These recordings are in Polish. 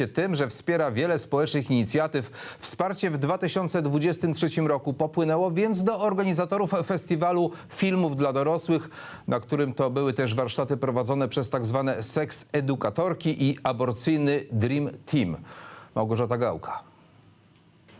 się tym, że wspiera wiele społecznych inicjatyw. Wsparcie w 2023 roku popłynęło więc do organizatorów festiwalu filmów dla dorosłych, na którym to były też warsztaty prowadzone przez tak zwane seks edukatorki i aborcyjny Dream Team. Małgorzata Gałka.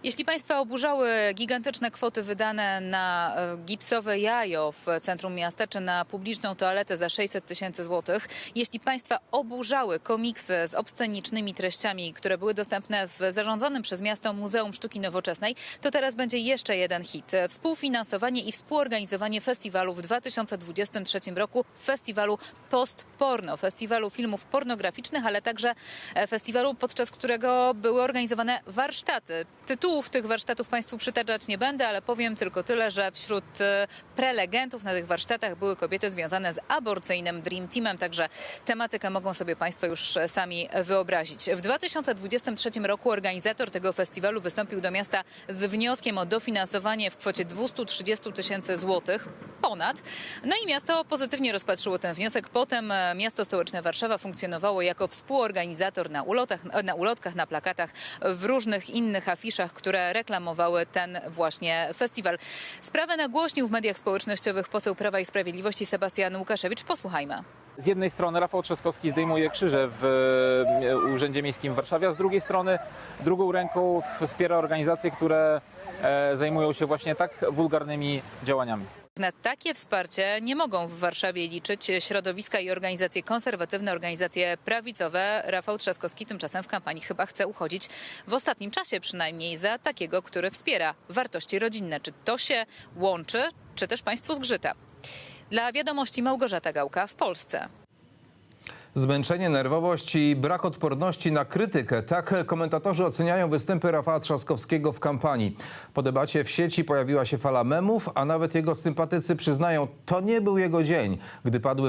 Jeśli Państwa oburzały gigantyczne kwoty wydane na e, gipsowe jajo w centrum miasta czy na publiczną toaletę za 600 tysięcy złotych, jeśli Państwa oburzały komiksy z obscenicznymi treściami, które były dostępne w zarządzanym przez miasto Muzeum Sztuki Nowoczesnej, to teraz będzie jeszcze jeden hit. Współfinansowanie i współorganizowanie festiwalu w 2023 roku, festiwalu Post-Porno, festiwalu filmów pornograficznych, ale także e, festiwalu, podczas którego były organizowane warsztaty. Tytułów tych warsztatów Państwu przytaczać nie będę, ale powiem tylko tyle, że wśród e, prelegentów na tych warsztatach były kobiety związane z aborcyjnym Dream Teamem, także tematykę mogą sobie Państwo już e, sami wyobrazić. W 2023 roku organizator tego festiwalu wystąpił do miasta z wnioskiem o dofinansowanie w kwocie 230 tysięcy złotych ponad. No i miasto pozytywnie rozpatrzyło ten wniosek. Potem e, miasto stołeczne Warszawa funkcjonowało jako współorganizator na, ulotach, na ulotkach, na plakatach, w różnych innych afiszach, które reklamowały ten właśnie festiwal. Sprawę nagłośnił w mediach społecznościowych poseł Prawa i Sprawiedliwości Sebastian Łukaszewicz. Posłuchajmy. Z jednej strony Rafał Trzaskowski zdejmuje krzyże w e, Urzędzie Miejskim w Warszawie, a z drugiej strony drugą ręką wspiera organizacje, które zajmują się właśnie tak wulgarnymi działaniami. Na takie wsparcie nie mogą w Warszawie liczyć środowiska i organizacje konserwatywne, organizacje prawicowe. Rafał Trzaskowski tymczasem w kampanii chyba chce uchodzić w ostatnim czasie przynajmniej za takiego, który wspiera wartości rodzinne. Czy to się łączy, czy też państwu zgrzyta? Dla wiadomości Małgorzata Gałka w Polsce. Zmęczenie, nerwowość i brak odporności na krytykę. Tak komentatorzy oceniają występy Rafała Trzaskowskiego w kampanii. Po debacie w sieci pojawiła się fala memów, a nawet jego sympatycy przyznają, to nie był jego dzień, gdy padły